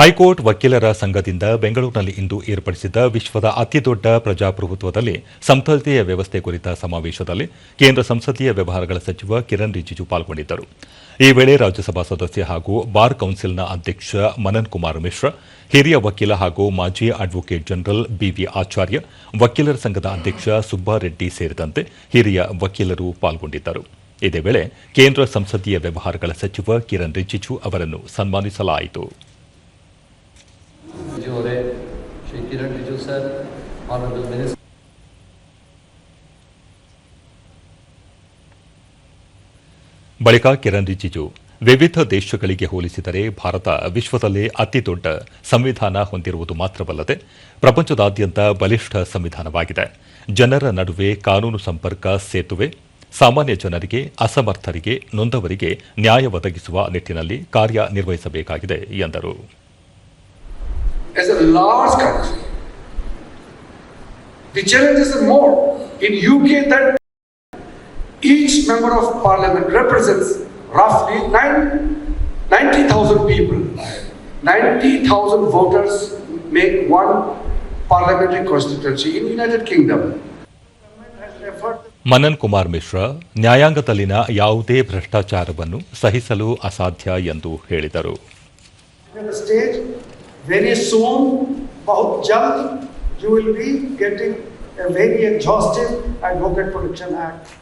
High court ವಕೀಲರ ಸಂಘದಿಂದ ಬೆಂಗಳೂರಿನಲ್ಲಿ ಇಂದು ಏರ್ಪಡಿಸಿದ್ದ ವಿಶ್ವದ ಅತಿದೊಡ್ಡ ಪ್ರಜಾಪ್ರಭುತ್ವದಲ್ಲಿ ಸಂಸದೀಯ ವ್ಯವಸ್ಥೆ ಕುರಿತ ಸಮಾವೇಶದಲ್ಲಿ ಕೇಂದ್ರ ಸಂಸದೀಯ ವ್ಯವಹಾರಗಳ ಸಚಿವ ಕಿರಣ್ ರಿಜಿಜು ಪಾಲ್ಗೊಂಡಿದ್ದರು. ಈ ವೇಳೆ ರಾಜ್ಯಸಭಾ ಸದಸ್ಯ ಹಾಗೂ ಬಾರ್ ಕೌನ್ಸಿಲ್ನ ಅಧ್ಯಕ್ಷ ಮನನ್ ಕುಮಾರ್ ಮಿಶ್ರಾ, ಹಿರಿಯ ವಕೀಲ ಹಾಗೂ ಮಾಜಿ ಅಡ್ವೊಕೇಟ್ ಜನರಲ್ ಬಿವಿ ಆಚಾರ್ಯ, ವಕೀಲರ ಸಂಘದ ಅಧ್ಯಕ್ಷ ಸುಬ್ಬಾರೆಡ್ಡಿ ಸೇರಿದಂತೆ ಹಿರಿಯ ವಕೀಲರು ಪಾಲ್ಗೊಂಡಿದ್ದರು. ಇದೇ ವೇಳೆ ಕೇಂದ್ರ ಸಂಸದೀಯ ವ್ಯವಹಾರಗಳ ಸಚಿವ ಕಿರಣ್ ರಿಜಿಜು ಅವರನ್ನು ಸನ್ಮಾನಿಸಲಾಯಿತು. sir, Honorable Minister. ಬಳಿಕ ಕಿರಣ್ ರಿಜಿಜು ವಿವಿಧ ದೇಶಗಳಿಗೆ ಹೋಲಿಸಿದರೆ ಭಾರತ ವಿಶ್ವದಲ್ಲೇ ಅತಿದೊಡ್ಡ ಸಂವಿಧಾನ ಹೊಂದಿರುವುದು ಮಾತ್ರವಲ್ಲದೆ ಪ್ರಪಂಚದಾದ್ಯಂತ ಬಲಿಷ್ಠ ಸಂವಿಧಾನವಾಗಿದೆ ಜನರ ನಡುವೆ ಕಾನೂನು ಸಂಪರ್ಕ ಸೇತುವೆ ಸಾಮಾನ್ಯ ಜನರಿಗೆ ಅಸಮರ್ಥರಿಗೆ ನೊಂದವರಿಗೆ ನ್ಯಾಯ ಒದಗಿಸುವ ನಿಟ್ಟಿನಲ್ಲಿ ಕಾರ್ಯನಿರ್ವಹಿಸಬೇಕಾಗಿದೆ ಎಂದರು The challenges are more. In UK, that each member of parliament represents roughly nine, 90,000 people. 90,000 voters make one parliamentary constituency. In United Kingdom, government has referred ಮನನ್ ಕುಮಾರ್ ಮಿಶ್ರಾ ನ್ಯಾಯಾಂಗದಲ್ಲಿನ ಯಾವುದೇ ಭ್ರಷ್ಟಾಚಾರವನ್ನು ಸಹಿಸಲು ಅಸಾಧ್ಯ ಎಂದು ಹೇಳಿದರು you will be getting a very exhaustive Advocate Protection Act.